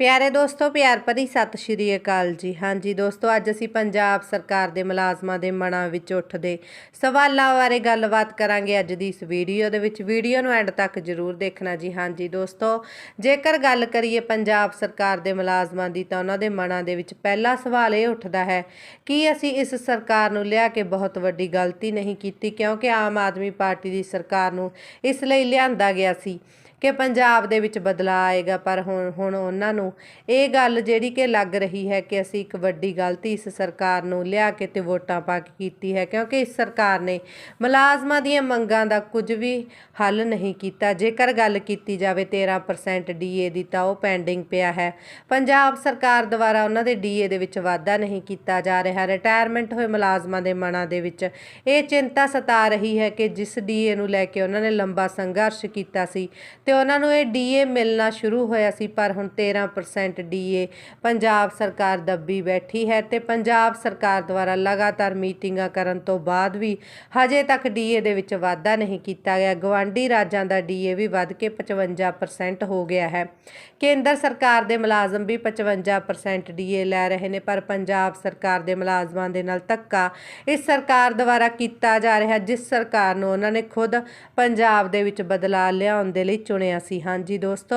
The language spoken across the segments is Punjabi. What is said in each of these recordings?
ਪਿਆਰੇ ਦੋਸਤੋ, ਪਿਆਰ ਭਰੀ ਸਤਿ ਸ਼੍ਰੀ ਅਕਾਲ ਜੀ। ਹਾਂਜੀ ਦੋਸਤੋ, ਅੱਜ ਅਸੀਂ ਪੰਜਾਬ ਸਰਕਾਰ ਦੇ ਮੁਲਾਜ਼ਮਾਂ ਦੇ ਮਨਾਂ ਵਿੱਚ ਉੱਠਦੇ ਸਵਾਲਾਂ ਬਾਰੇ ਗੱਲਬਾਤ ਕਰਾਂਗੇ ਅੱਜ ਦੀ ਇਸ ਵੀਡੀਓ ਦੇ ਵਿੱਚ। ਵੀਡੀਓ ਨੂੰ ਐਂਡ ਤੱਕ ਜ਼ਰੂਰ ਦੇਖਣਾ ਜੀ। ਹਾਂਜੀ ਦੋਸਤੋ, ਜੇਕਰ ਗੱਲ ਕਰੀਏ ਪੰਜਾਬ ਸਰਕਾਰ ਦੇ ਮੁਲਾਜ਼ਮਾਂ ਦੀ ਤਾਂ ਉਹਨਾਂ ਦੇ ਮਨਾਂ ਦੇ ਵਿੱਚ ਪਹਿਲਾ ਸਵਾਲ ਇਹ ਉੱਠਦਾ ਹੈ ਕਿ ਅਸੀਂ ਇਸ ਸਰਕਾਰ ਨੂੰ ਲਿਆ ਕੇ ਬਹੁਤ ਵੱਡੀ ਗਲਤੀ ਨਹੀਂ ਕੀਤੀ ਕਿਉਂਕਿ ਆਮ ਆਦਮੀ ਪਾਰਟੀ ਦੀ ਸਰਕਾਰ ਨੂੰ ਇਸ ਲਈ ਲਿਆਂਦਾ ਗਿਆ ਸੀ। ਕਿ ਪੰਜਾਬ ਦੇ ਵਿੱਚ ਬਦਲਾਅ ਆਏਗਾ, ਪਰ ਹੁਣ ਹੁਣ ਉਹਨਾਂ ਨੂੰ ਇਹ ਗੱਲ ਜਿਹੜੀ ਕਿ ਲੱਗ ਰਹੀ ਹੈ ਕਿ ਅਸੀਂ ਇੱਕ ਵੱਡੀ ਗਲਤੀ ਇਸ ਸਰਕਾਰ ਨੂੰ ਲਿਆ ਕੇ ਤੇ ਵੋਟਾਂ ਪਾ ਕੇ ਕੀਤੀ ਹੈ, ਕਿਉਂਕਿ ਇਸ ਸਰਕਾਰ ਨੇ ਮੁਲਾਜ਼ਮਾਂ ਦੀਆਂ ਮੰਗਾਂ ਦਾ ਕੁਝ ਵੀ ਹੱਲ ਨਹੀਂ ਕੀਤਾ। ਜੇਕਰ ਗੱਲ ਕੀਤੀ ਜਾਵੇ 13% ਡੀਏ ਦੀ ਤਾਂ ਉਹ ਪੈਂਡਿੰਗ ਪਿਆ ਹੈ। ਪੰਜਾਬ ਸਰਕਾਰ ਦੁਆਰਾ ਉਹਨਾਂ ਦੇ ਡੀਏ ਦੇ ਵਿੱਚ ਵਾਧਾ ਨਹੀਂ ਕੀਤਾ ਜਾ ਰਿਹਾ। ਰਿਟਾਇਰਮੈਂਟ ਹੋਏ ਮੁਲਾਜ਼ਮਾਂ ਦੇ ਮਨਾਂ ਦੇ ਵਿੱਚ ਇਹ ਚਿੰਤਾ ਸਤਾ ਰਹੀ ਹੈ ਕਿ ਜਿਸ ਡੀਏ ਨੂੰ ਲੈ ਕੇ ਉਹਨਾਂ ਨੇ ਲੰਬਾ ਸੰਘਰਸ਼ ਕੀਤਾ ਸੀ ਤੇ ਉਹਨਾਂ ਨੂੰ ਇਹ ਡੀਏ ਮਿਲਣਾ ਸ਼ੁਰੂ ਹੋਇਆ ਸੀ, ਪਰ ਹੁਣ 13% ਡੀਏ ਪੰਜਾਬ ਸਰਕਾਰ ਦੱਬੀ ਬੈਠੀ ਹੈ ਤੇ ਪੰਜਾਬ ਸਰਕਾਰ ਦੁਆਰਾ ਲਗਾਤਾਰ ਮੀਟਿੰਗਾਂ ਕਰਨ ਤੋਂ ਬਾਅਦ ਵੀ ਹਜੇ ਤੱਕ ਡੀਏ ਦੇ ਵਿੱਚ ਵਾਧਾ ਨਹੀਂ ਕੀਤਾ ਗਿਆ। ਗਵਾਂਢੀ ਰਾਜਾਂ ਦਾ ਡੀਏ ਵੀ ਵੱਧ ਕੇ 55% ਹੋ ਗਿਆ ਹੈ। ਕੇਂਦਰ ਸਰਕਾਰ ਦੇ ਮੁਲਾਜ਼ਮ ਵੀ 55% ਡੀਏ ਲੈ ਰਹੇ ਨੇ, ਪਰ ਪੰਜਾਬ ਸਰਕਾਰ ਦੇ ਮੁਲਾਜ਼ਮਾਂ ਦੇ ਨਾਲ ਧੱਕਾ ਇਸ ਸਰਕਾਰ ਦੁਆਰਾ ਕੀਤਾ ਜਾ ਰਿਹਾ, ਜਿਸ ਸਰਕਾਰ ਨੂੰ ਉਹਨਾਂ ਨੇ ਖੁਦ ਪੰਜਾਬ ਦੇ ਵਿੱਚ ਬਦਲਾਅ ਲਿਆਉਣ ਦੇ ਲਈ ਚੁਣ ਸੁਣਿਆ ਸੀ। ਹਾਂਜੀ ਦੋਸਤੋ,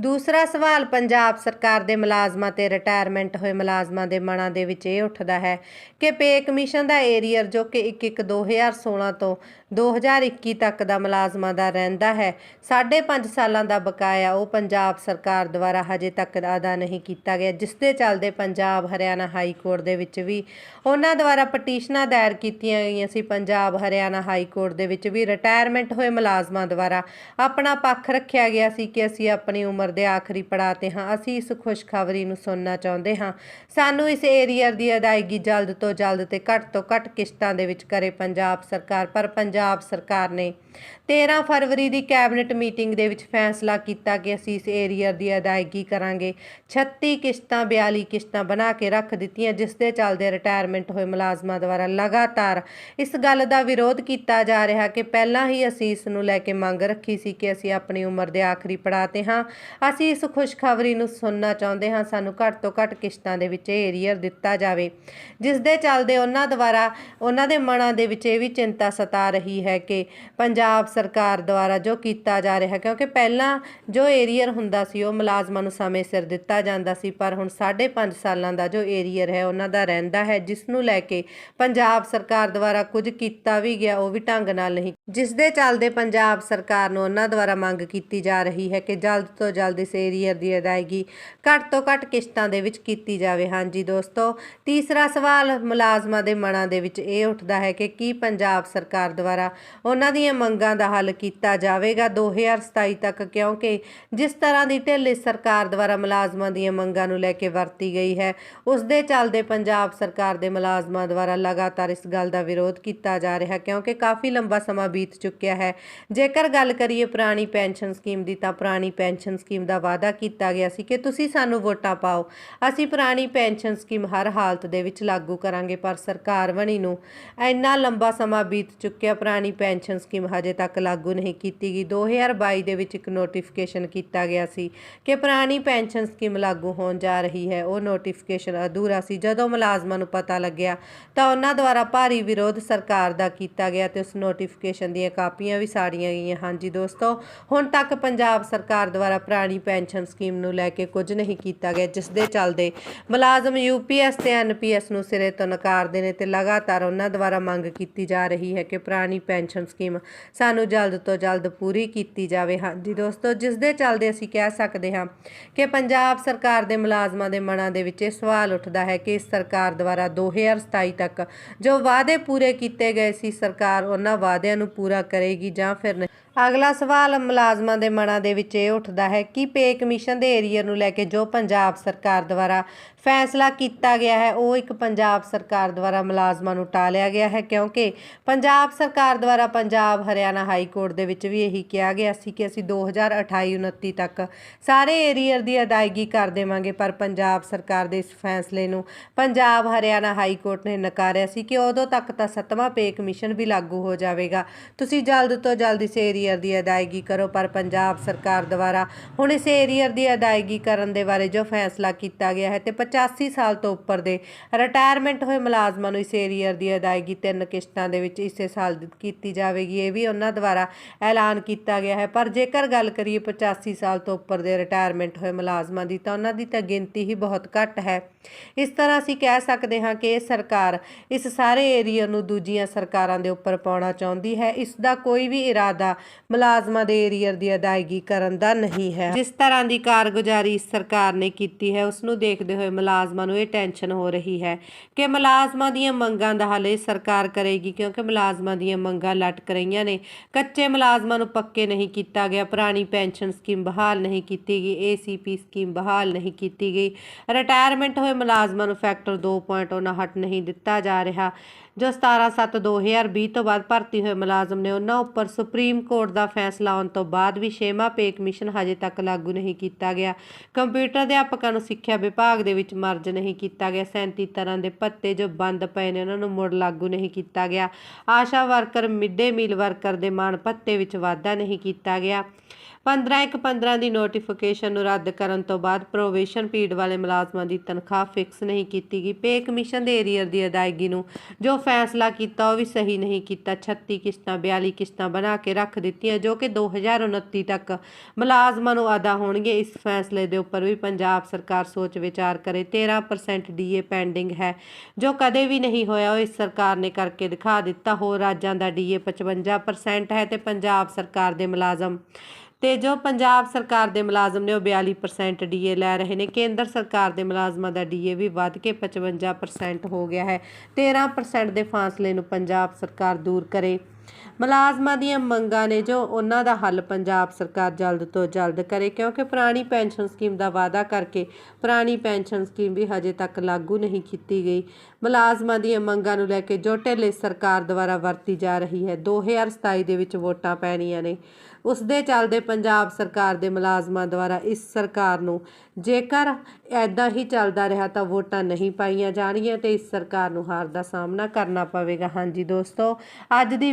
ਦੂਸਰਾ ਸਵਾਲ, ਪੰਜਾਬ ਸਰਕਾਰ ਦੇ ਮੁਲਾਜ਼ਮਾਂ ਤੇ ਰਿਟਾਇਰਮੈਂਟ ਹੋਏ ਮੁਲਾਜ਼ਮਾਂ ਦੇ ਮਨਾਂ ਦੇ ਵਿੱਚ ਇਹ ਉੱਠਦਾ ਹੈ ਕਿ ਪੇ ਕਮਿਸ਼ਨ ਦਾ ਏਰੀਅਰ ਜੋ ਕਿ 1 2016 ਤੋਂ 2021 ਤੱਕ ਦਾ ਮੁਲਾਜ਼ਮਾਂ ਦਾ ਰਹਿੰਦਾ ਹੈ 5.5 ਸਾਲਾਂ ਦਾ ਬਕਾਇਆ ਉਹ ਪੰਜਾਬ ਸਰਕਾਰ ਦੁਆਰਾ ਹਜੇ ਤੱਕ ਅਦਾ ਨਹੀਂ ਕੀਤਾ ਗਿਆ, ਜਿਸ ਦੇ ਚੱਲਦੇ ਪੰਜਾਬ, ਹਰਿਆਣਾ ਹਾਈ ਕੋਰਟ ਦੇ ਵਿੱਚ ਵੀ ਉਹਨਾਂ ਦੁਆਰਾ ਪਟੀਸ਼ਨਾਂ ਦਾਇਰ ਕੀਤੀਆਂ ਗਈਆਂ ਸੀ। ਪੰਜਾਬ, ਹਰਿਆਣਾ ਹਾਈ ਕੋਰਟ ਦੇ ਵਿੱਚ ਵੀ ਰਿਟਾਇਰਮੈਂਟ ਹੋਏ ਮੁਲਾਜ਼ਮਾਂ ਦੁਆਰਾ ਆਪਣਾ ਪੱਖ ਰੱਖਿਆ ਗਿਆ ਸੀ ਕਿ ਅਸੀਂ ਆਪਣੀ ਉਮਰ ਦੇ ਆਖਰੀ ਪੜਾਅ ਤੇ ਹਾਂ। ਅਸੀਂ ਇਸ ਖੁਸ਼ਖਬਰੀ ਨੂੰ ਸੁਣਨਾ ਚਾਹੁੰਦੇ ਹਾਂ। ਸਾਨੂੰ ਇਸ ਏਰੀਅਰ ਦੀ ਅਦਾਇਗੀ ਜਲਦ ਤੋਂ ਜਲਦ ਤੇ ਘੱਟ ਤੋਂ ਘੱਟ ਕਿਸ਼ਤਾਂ ਦੇ ਵਿੱਚ ਕਰੇ ਪੰਜਾਬ ਸਰਕਾਰ। ਪਰ ਪੰਜਾਬ ਸਰਕਾਰ ਨੇ 13 ਫਰਵਰੀ ਦੀ ਕੈਬਨਿਟ ਮੀਟਿੰਗ ਦੇ ਵਿੱਚ ਫੈਸਲਾ ਕੀਤਾ ਕਿ ਅਸੀਂ ਇਸ ਏਰੀਅਰ ਦੀ ਅਦਾਇਗੀ ਕਰਾਂਗੇ। 36 ਕਿਸ਼ਤਾਂ 42 ਕਿਸ਼ਤਾਂ ਬਣਾ ਕੇ ਰੱਖ ਦਿੱਤੀਆਂ, ਜਿਸ ਦੇ ਚੱਲਦੇ ਰਿਟਾਇਰਮੈਂਟ ਹੋਏ ਮੁਲਾਜ਼ਮਾਂ ਦੁਆਰਾ ਲਗਾਤਾਰ ਇਸ ਗੱਲ ਦਾ ਵਿਰੋਧ ਕੀਤਾ ਜਾ ਰਿਹਾ ਕਿ ਪਹਿਲਾਂ ਹੀ ਅਸੀਂ ਇਸ ਨੂੰ ਲੈ ਕੇ ਮੰਗ ਰੱਖੀ ਸੀ ਕਿ ਅਸੀਂ ਆਪਣੀ ਉਮਰ ਦੇ ਆਖਰੀ ਪੜਾਅ ਤੇ ਹਾਂ। ਅਸੀਂ ਇਸ ਖੁਸ਼ਖਬਰੀ ਨੂੰ ਸੁਣਨਾ ਚਾਹੁੰਦੇ ਹਾਂ, ਸਾਨੂੰ ਘੱਟ ਤੋਂ ਘੱਟ ਕਿਸ਼ਤਾਂ ਦੇ ਵਿੱਚ ਇਹ ਏਰੀਅਰ ਦਿੱਤਾ ਜਾਵੇ, ਜਿਸ ਦੇ ਚੱਲਦੇ ਉਹਨਾਂ ਦੁਆਰਾ, ਉਹਨਾਂ ਦੇ ਮਨਾਂ ਦੇ ਵਿੱਚ ਇਹ ਵੀ ਚਿੰਤਾ ਸਤਾ ਰਹੀ ਹੈ ਕਿ ਪੰਜਾਬ ਸਰਕਾਰ ਦੁਆਰਾ ਜੋ ਕੀਤਾ ਜਾ ਰਿਹਾ, ਕਿਉਂਕਿ ਪਹਿਲਾਂ ਜੋ ਏਰੀਅਰ ਹੁੰਦਾ ਸੀ, ਉਹ ਮੁਲਾਜ਼ਮਾਂ ਨੂੰ ਸਮੇਂ ਸਿਰ ਦਿੱਤਾ ਜਾਂਦਾ ਸੀ, ਪਰ ਹੁਣ 5.5 ਸਾਲਾਂ ਦਾ ਜੋ ਏਰੀਅਰ ਹੈ, ਉਹਨਾਂ ਦਾ ਰਹਿੰਦਾ ਹੈ, ਜਿਸ ਨੂੰ ਲੈ ਕੇ ਪੰਜਾਬ ਸਰਕਾਰ ਦੁਆਰਾ ਕੁਝ ਕੀਤਾ ਵੀ ਗਿਆ, ਉਹ ਵੀ ਢੰਗ ਨਾਲ ਨਹੀਂ। ਜਿਸ ਦੇ ਚੱਲਦੇ ਪੰਜਾਬ ਸਰਕਾਰ ਨੂੰ ਉਹਨਾਂ ਦੁਆਰਾ ਮੰਗ ਕੀਤੀ ਜਾ ਰਹੀ ਹੈ ਕਿ ਜਲਦ ਤੋਂ ਜਲਦ ਇਸ ਏਰੀਅਰ ਦੀ ਅਦਾਇਗੀ ਘੱਟ ਤੋਂ ਘੱਟ ਕਿਸ਼ਤਾਂ ਦੇ ਵਿੱਚ ਕੀਤੀ ਜਾਵੇ। ਹਾਂਜੀ ਦੋਸਤੋ, ਤੀਸਰਾ ਸਵਾਲ ਮੁਲਾਜ਼ਮਾਂ ਦੇ ਮਨਾਂ ਦੇ ਵਿੱਚ ਇਹ ਉੱਠਦਾ ਹੈ ਕਿ ਕੀ ਪੰਜਾਬ ਸਰਕਾਰ ਦੁਆਰਾ ਉਹਨਾਂ ਦੀਆਂ ਮੰਗਾਂ ਦਾ ਹੱਲ ਕੀਤਾ ਜਾਵੇਗਾ 2027 ਤੱਕ? ਕਿਉਂਕਿ ਜਿਸ ਤਰ੍ਹਾਂ ਦੀ ਢਿੱਲ ਇਸ ਸਰਕਾਰ ਦੁਆਰਾ ਮੁਲਾਜ਼ਮਾਂ ਦੀਆਂ ਮੰਗਾਂ ਨੂੰ ਲੈ ਕੇ ਵਰਤੀ ਗਈ ਹੈ, ਉਸ ਦੇ ਚੱਲਦੇ ਪੰਜਾਬ ਸਰਕਾਰ ਦੇ ਮੁਲਾਜ਼ਮਾਂ ਦੁਆਰਾ ਲਗਾਤਾਰ ਇਸ ਗੱਲ ਦਾ ਵਿਰੋਧ ਕੀਤਾ ਜਾ ਰਿਹਾ ਕਿਉਂਕਿ ਕਾਫੀ ਲੰਬਾ ਸਮਾਂ ਬੀਤ ਚੁੱਕਿਆ ਹੈ। ਜੇਕਰ ਗੱਲ ਕਰੀਏ ਪੁਰਾਣੀ ਪੈਨਸ਼ਨ ਸਕੀਮ ਦੀ ਤਾਂ ਪੁਰਾਣੀ ਪੈਨਸ਼ਨ ਸਕੀਮ ਦਾ ਵਾਅਦਾ ਕੀਤਾ ਗਿਆ ਸੀ ਕਿ ਤੁਸੀਂ ਸਾਨੂੰ ਵੋਟਾਂ ਪਾਓ। ਅਸੀਂ ਪੁਰਾਣੀ ਪੈਨਸ਼ਨ ਸਕੀਮ ਹਰ ਹਾਲਤ ਦੇ ਵਿੱਚ ਲਾਗੂ ਕਰਾਂਗੇ, ਪਰ ਸਰਕਾਰ ਬਣੀ ਨੂੰ ਇੰਨਾ ਲੰਬਾ ਸਮਾਂ ਬੀਤ ਚੁੱਕਿਆ, ਪੁਰਾਣੀ ਪੈਨਸ਼ਨ ਸਕੀਮ ਹਜੇ ਤੱਕ ਲਾਗੂ ਨਹੀਂ ਕੀਤੀ ਗਈ। 2022 ਦੇ ਵਿੱਚ ਇੱਕ ਨੋਟੀਫਿਕੇਸ਼ਨ ਕੀਤਾ ਗਿਆ ਸੀ ਕਿ ਪੁਰਾਣੀ ਪੈਨਸ਼ਨ ਸਕੀਮ ਲਾਗੂ ਹੋਣ ਜਾ ਰਹੀ ਹੈ। ਉਹ ਨੋਟੀਫਿਕੇਸ਼ਨ ਅਧੂਰਾ ਸੀ। ਜਦੋਂ ਮੁਲਾਜ਼ਮਾਂ ਨੂੰ ਪਤਾ ਲੱਗਿਆ, ਤਾਂ ਉਹਨਾਂ ਦੁਆਰਾ ਭਾਰੀ ਵਿਰੋਧ ਸਰਕਾਰ ਦਾ ਕੀਤਾ ਗਿਆ ਤੇ ਉਸ ਨੋਟੀਫਿਕੇਸ਼ਨ ਦੀਆਂ ਕਾਪੀਆਂ ਵੀ ਸਾੜੀਆਂ ਗਈਆਂ ਹਾਂਜੀ ਦੋਸਤੋ, ਹੁਣ ਹੁਣ ਤੱਕ ਪੰਜਾਬ ਸਰਕਾਰ ਦੁਆਰਾ ਪੁਰਾਣੀ ਪੈਨਸ਼ਨ ਸਕੀਮ ਨੂੰ ਲੈ ਕੇ ਕੁਝ ਨਹੀਂ ਕੀਤਾ ਗਿਆ, ਜਿਸ ਦੇ ਚੱਲਦੇ ਮੁਲਾਜ਼ਮ ਯੂਪੀਐਸ ਤੇ ਐਨਪੀਐਸ ਨੂੰ ਸਿਰੇ ਤੋਂ ਨਕਾਰਦੇ ਨੇ ਤੇ ਲਗਾਤਾਰ ਉਹਨਾਂ ਦੁਆਰਾ ਮੰਗ ਕੀਤੀ ਜਾ ਰਹੀ ਹੈ ਕਿ ਪੁਰਾਣੀ ਪੈਨਸ਼ਨ ਸਕੀਮ ਸਾਨੂੰ ਜਲਦ ਤੋਂ ਜਲਦ ਪੂਰੀ ਕੀਤੀ ਜਾਵੇ। ਹਾਂਜੀ ਦੋਸਤੋ, ਜਿਸ ਦੇ ਚੱਲਦੇ ਅਸੀਂ ਕਹਿ ਸਕਦੇ ਹਾਂ ਕਿ ਪੰਜਾਬ ਸਰਕਾਰ ਦੇ ਮੁਲਾਜ਼ਮਾਂ ਦੇ ਮਨਾਂ ਦੇ ਵਿੱਚ ਇਹ ਸਵਾਲ ਉੱਠਦਾ ਹੈ ਕਿ ਇਸ ਸਰਕਾਰ ਦੁਆਰਾ 2027 ਤੱਕ ਜੋ ਵਾਅਦੇ ਪੂਰੇ ਕੀਤੇ ਗਏ ਸੀ, ਸਰਕਾਰ ਉਹਨਾਂ ਵਾਅਦਿਆਂ ਨੂੰ ਪੂਰਾ ਕਰੇਗੀ ਜਾਂ ਫਿਰ ਨਹੀਂ। ਅਗਲਾ ਸਵਾਲ ਮੁਲਾਜ਼ਮਾਂ ਦੇ ਮਨਾਂ ਦੇ ਵਿੱਚ ਇਹ ਉੱਠਦਾ ਹੈ ਕਿ ਪੇ ਕਮਿਸ਼ਨ ਦੇ ਏਰੀਆ ਨੂੰ ਲੈ ਕੇ ਜੋ ਪੰਜਾਬ ਸਰਕਾਰ ਦੁਆਰਾ ਫੈਸਲਾ ਕੀਤਾ ਗਿਆ ਹੈ, ਉਹ ਇੱਕ ਪੰਜਾਬ ਸਰਕਾਰ ਦੁਆਰਾ ਮੁਲਾਜ਼ਮਾਂ ਨੂੰ ਟਾਲਿਆ ਗਿਆ ਹੈ, ਕਿਉਂਕਿ ਪੰਜਾਬ ਸਰਕਾਰ ਦੁਆਰਾ ਪੰਜਾਬ ਹਰਿਆਣਾ ਹਾਈ ਕੋਰਟ ਦੇ ਵਿੱਚ ਵੀ ਇਹੀ ਕਿਹਾ ਗਿਆ ਸੀ ਕਿ ਅਸੀਂ 2028-29 ਤੱਕ ਸਾਰੇ ਏਰੀਅਰ ਦੀ ਅਦਾਇਗੀ ਕਰ ਦੇਵਾਂਗੇ, ਪਰ ਪੰਜਾਬ ਸਰਕਾਰ ਦੇ ਇਸ ਫੈਸਲੇ ਨੂੰ ਪੰਜਾਬ ਹਰਿਆਣਾ ਹਾਈ ਕੋਰਟ ਨੇ ਨਕਾਰਿਆ ਸੀ ਕਿ ਉਦੋਂ ਤੱਕ ਤਾਂ ਸੱਤਵਾਂ ਪੇ ਕਮਿਸ਼ਨ ਵੀ ਲਾਗੂ ਹੋ ਜਾਵੇਗਾ। ਤੁਸੀਂ ਜਲਦ ਤੋਂ ਜਲਦ ਇਸ ਏਰੀਆ ਏਰੀਅਰ ਦੀ ਅਦਾਇਗੀ ਕਰੋ, ਪਰ ਪੰਜਾਬ ਸਰਕਾਰ ਦੁਆਰਾ ਹੁਣ ਇਸ ਏਰੀਅਰ ਦੀ ਅਦਾਇਗੀ ਕਰਨ ਦੇ ਬਾਰੇ ਜੋ ਫੈਸਲਾ ਕੀਤਾ ਗਿਆ ਹੈ ਤੇ 85 ਸਾਲ ਤੋਂ ਉੱਪਰ ਦੇ ਰਿਟਾਇਰਮੈਂਟ ਹੋਏ ਮੁਲਾਜ਼ਮਾਂ ਨੂੰ ਇਸ ਏਰੀਅਰ ਦੀ ਅਦਾਇਗੀ ਤਿੰਨ ਕਿਸ਼ਤਾਂ ਦੇ ਵਿੱਚ ਇਸੇ ਸਾਲ ਕੀਤੀ ਜਾਵੇਗੀ। ਇਹ ਵੀ ਉਹਨਾਂ ਦੁਆਰਾ ਐਲਾਨ ਕੀਤਾ ਗਿਆ ਹੈ। ਪਰ ਜੇਕਰ ਗੱਲ ਕਰੀਏ 85 ਸਾਲ ਤੋਂ ਉੱਪਰ ਦੇ ਰਿਟਾਇਰਮੈਂਟ ਹੋਏ ਮੁਲਾਜ਼ਮਾਂ ਦੀ, ਤਾਂ ਉਹਨਾਂ ਦੀ ਤਾਂ ਗਿਣਤੀ ਹੀ ਬਹੁਤ ਘੱਟ ਹੈ। ਇਸ ਤਰ੍ਹਾਂ ਅਸੀਂ ਕਹਿ ਸਕਦੇ ਹਾਂ ਕਿ ਇਹ ਸਰਕਾਰ ਇਸ ਸਾਰੇ ਏਰੀਆ ਨੂੰ ਦੂਜੀਆਂ ਸਰਕਾਰਾਂ ਦੇ ਉੱਪਰ ਪਾਉਣਾ ਚਾਹੁੰਦੀ ਹੈ। ਇਸ ਦਾ ਕੋਈ ਵੀ ਇਰਾਦਾ ਮੁਲਾਜ਼ਮਾਂ ਦੇ ਏਰੀਅਰ ਦੀ ਅਦਾਇਗੀ ਕਰਨ ਦਾ ਨਹੀਂ ਹੈ। ਜਿਸ ਤਰ੍ਹਾਂ ਦੀ ਕਾਰਗੁਜ਼ਾਰੀ ਸਰਕਾਰ ਨੇ ਕੀਤੀ ਹੈ, ਉਸ ਨੂੰ ਦੇਖਦੇ ਹੋਏ ਮੁਲਾਜ਼ਮਾਂ ਨੂੰ ਇਹ ਟੈਨਸ਼ਨ ਹੋ ਰਹੀ ਹੈ ਕਿ ਮੁਲਾਜ਼ਮਾਂ ਦੀਆਂ ਮੰਗਾਂ ਦਾ ਹੱਲ ਇਹ ਸਰਕਾਰ ਕਰੇਗੀ, ਕਿਉਂਕਿ ਮੁਲਾਜ਼ਮਾਂ ਦੀਆਂ ਮੰਗਾਂ ਲਟਕ ਰਹੀਆਂ ਨੇ। ਕੱਚੇ ਮੁਲਾਜ਼ਮਾਂ ਨੂੰ ਪੱਕੇ ਨਹੀਂ ਕੀਤਾ ਗਿਆ, ਪੁਰਾਣੀ ਪੈਨਸ਼ਨ ਸਕੀਮ ਬਹਾਲ ਨਹੀਂ ਕੀਤੀ ਗਈ, ਏਸੀਪੀ ਸਕੀਮ ਬਹਾਲ ਨਹੀਂ ਕੀਤੀ ਗਈ। ਰਿਟਾਇਰਮੈਂਟ ਹੋਏ ਮੁਲਾਜ਼ਮਾਂ ਨੂੰ ਫੈਕਟਰ 2.59 ਨਹੀਂ ਦਿੱਤਾ ਜਾ ਰਿਹਾ। ਜੋ 17/7/2020 ਤੋਂ ਬਾਅਦ ਭਰਤੀ ਹੋਏ ਮੁਲਾਜ਼ਮ ਨੇ ਉਹਨਾਂ ਉੱਪਰ ਸੁਪਰੀਮ ਕੋਰਟ ਦਾ ਫੈਸਲਾ ਆਉਣ ਤੋਂ ਬਾਅਦ ਵੀ ਛੇਵਾਂ ਪੇ ਕਮਿਸ਼ਨ ਹਜੇ ਤੱਕ ਲਾਗੂ ਨਹੀਂ ਕੀਤਾ ਗਿਆ। ਕੰਪਿਊਟਰ ਅਧਿਆਪਕਾਂ ਨੂੰ ਸਿੱਖਿਆ ਵਿਭਾਗ ਦੇ ਵਿੱਚ ਮਰਜ ਨਹੀਂ ਕੀਤਾ ਗਿਆ। 37 ਤਰ੍ਹਾਂ ਦੇ ਭੱਤੇ ਜੋ ਬੰਦ ਪਏ ਨੇ, ਉਹਨਾਂ ਨੂੰ ਮੁੜ ਲਾਗੂ ਨਹੀਂ ਕੀਤਾ ਗਿਆ। ਆਸ਼ਾ ਵਰਕਰ, ਮਿਡ-ਡੇ ਮੀਲ ਵਰਕਰ ਦੇ ਮਾਣ ਭੱਤੇ ਵਿੱਚ ਵਾਧਾ ਨਹੀਂ ਕੀਤਾ ਗਿਆ। 15 ਇੱਕ 15 ਦੀ ਨੋਟੀਫਿਕੇਸ਼ਨ ਨੂੰ ਰੱਦ ਕਰਨ ਤੋਂ ਬਾਅਦ ਪ੍ਰੋਵੇਸ਼ਨ ਪੀਰੀਅਡ ਵਾਲੇ ਮੁਲਾਜ਼ਮਾਂ ਦੀ ਤਨਖਾਹ ਫਿਕਸ ਨਹੀਂ ਕੀਤੀ ਗਈ। ਪੇ ਕਮਿਸ਼ਨ ਦੇ ਏਰੀਅਰ ਦੀ ਅਦਾਇਗੀ ਨੂੰ ਜੋ ਫੈਸਲਾ ਕੀਤਾ ਉਹ ਵੀ ਸਹੀ ਨਹੀਂ ਕੀਤਾ। 36 ਕਿਸ਼ਤਾਂ 42 ਕਿਸ਼ਤਾਂ ਬਣਾ ਕੇ ਰੱਖ ਦਿੱਤੀਆਂ, ਜੋ ਕਿ 2029 ਤੱਕ ਮੁਲਾਜ਼ਮਾਂ ਨੂੰ ਅਦਾ ਹੋਣਗੇ। ਇਸ ਫੈਸਲੇ ਦੇ ਉੱਪਰ ਵੀ ਪੰਜਾਬ ਸਰਕਾਰ ਸੋਚ ਵਿਚਾਰ ਕਰੇ। 13% ਡੀਏ ਪੈਂਡਿੰਗ ਹੈ। ਜੋ ਕਦੇ ਵੀ ਨਹੀਂ ਹੋਇਆ, ਉਹ ਇਸ ਸਰਕਾਰ ਨੇ ਕਰਕੇ ਦਿਖਾ ਦਿੱਤਾ। ਹੋਰ ਰਾਜਾਂ ਦਾ ਡੀਏ 55% ਹੈ ਤੇ ਪੰਜਾਬ ਸਰਕਾਰ ਦੇ ਮੁਲਾਜ਼ਮ ਤੇ ਜੋ ਪੰਜਾਬ ਸਰਕਾਰ ਦੇ ਮੁਲਾਜ਼ਮ ਨੇ ਉਹ 42% ਡੀਏ ਲੈ ਰਹੇ ਨੇ। ਕੇਂਦਰ ਸਰਕਾਰ ਦੇ ਮੁਲਾਜ਼ਮਾਂ ਦਾ ਡੀਏ ਵੀ ਵੱਧ ਕੇ 55% ਹੋ ਗਿਆ ਹੈ। 13% ਦੇ ਫਾਸਲੇ ਨੂੰ ਪੰਜਾਬ ਸਰਕਾਰ ਦੂਰ ਕਰੇ। ਮੁਲਾਜ਼ਮਾਂ ਦੀਆਂ ਮੰਗਾਂ ਨੇ ਜੋ ਉਹਨਾਂ ਦਾ ਹੱਲ ਪੰਜਾਬ ਸਰਕਾਰ ਜਲਦ ਤੋਂ ਜਲਦ ਕਰੇ, ਕਿਉਂਕਿ ਪੁਰਾਣੀ ਪੈਨਸ਼ਨ ਸਕੀਮ ਦਾ ਵਾਅਦਾ ਕਰਕੇ ਪੁਰਾਣੀ ਪੈਨਸ਼ਨ ਸਕੀਮ ਵੀ ਹਜੇ ਤੱਕ ਲਾਗੂ ਨਹੀਂ ਕੀਤੀ ਗਈ। ਮੁਲਾਜ਼ਮਾਂ ਦੀਆਂ ਮੰਗਾਂ ਨੂੰ ਲੈ ਕੇ ਜੋ ਢਿੱਲੇ ਸਰਕਾਰ ਦੁਆਰਾ ਵਰਤੀ ਜਾ ਰਹੀ ਹੈ। 2027 ਦੇ ਵਿੱਚ ਵੋਟਾਂ ਪੈਣੀਆਂ ਨੇ। ਉਸ ਦੇ ਚੱਲਦੇ ਪੰਜਾਬ ਸਰਕਾਰ ਦੇ ਮੁਲਾਜ਼ਮਾਂ ਦੁਆਰਾ ਇਸ ਸਰਕਾਰ ਨੂੰ ਜੇਕਰ ਐਦਾਂ ਹੀ ਚੱਲਦਾ ਰਿਹਾ ਤਾਂ ਵੋਟਾਂ ਨਹੀਂ ਪਾਈਆਂ ਜਾਣਗੀਆਂ ਤੇ ਇਸ ਸਰਕਾਰ ਨੂੰ ਹਾਰ ਦਾ ਸਾਹਮਣਾ ਕਰਨਾ ਪਵੇਗਾ। ਹਾਂਜੀ ਦੋਸਤੋ, ਅੱਜ ਦੀ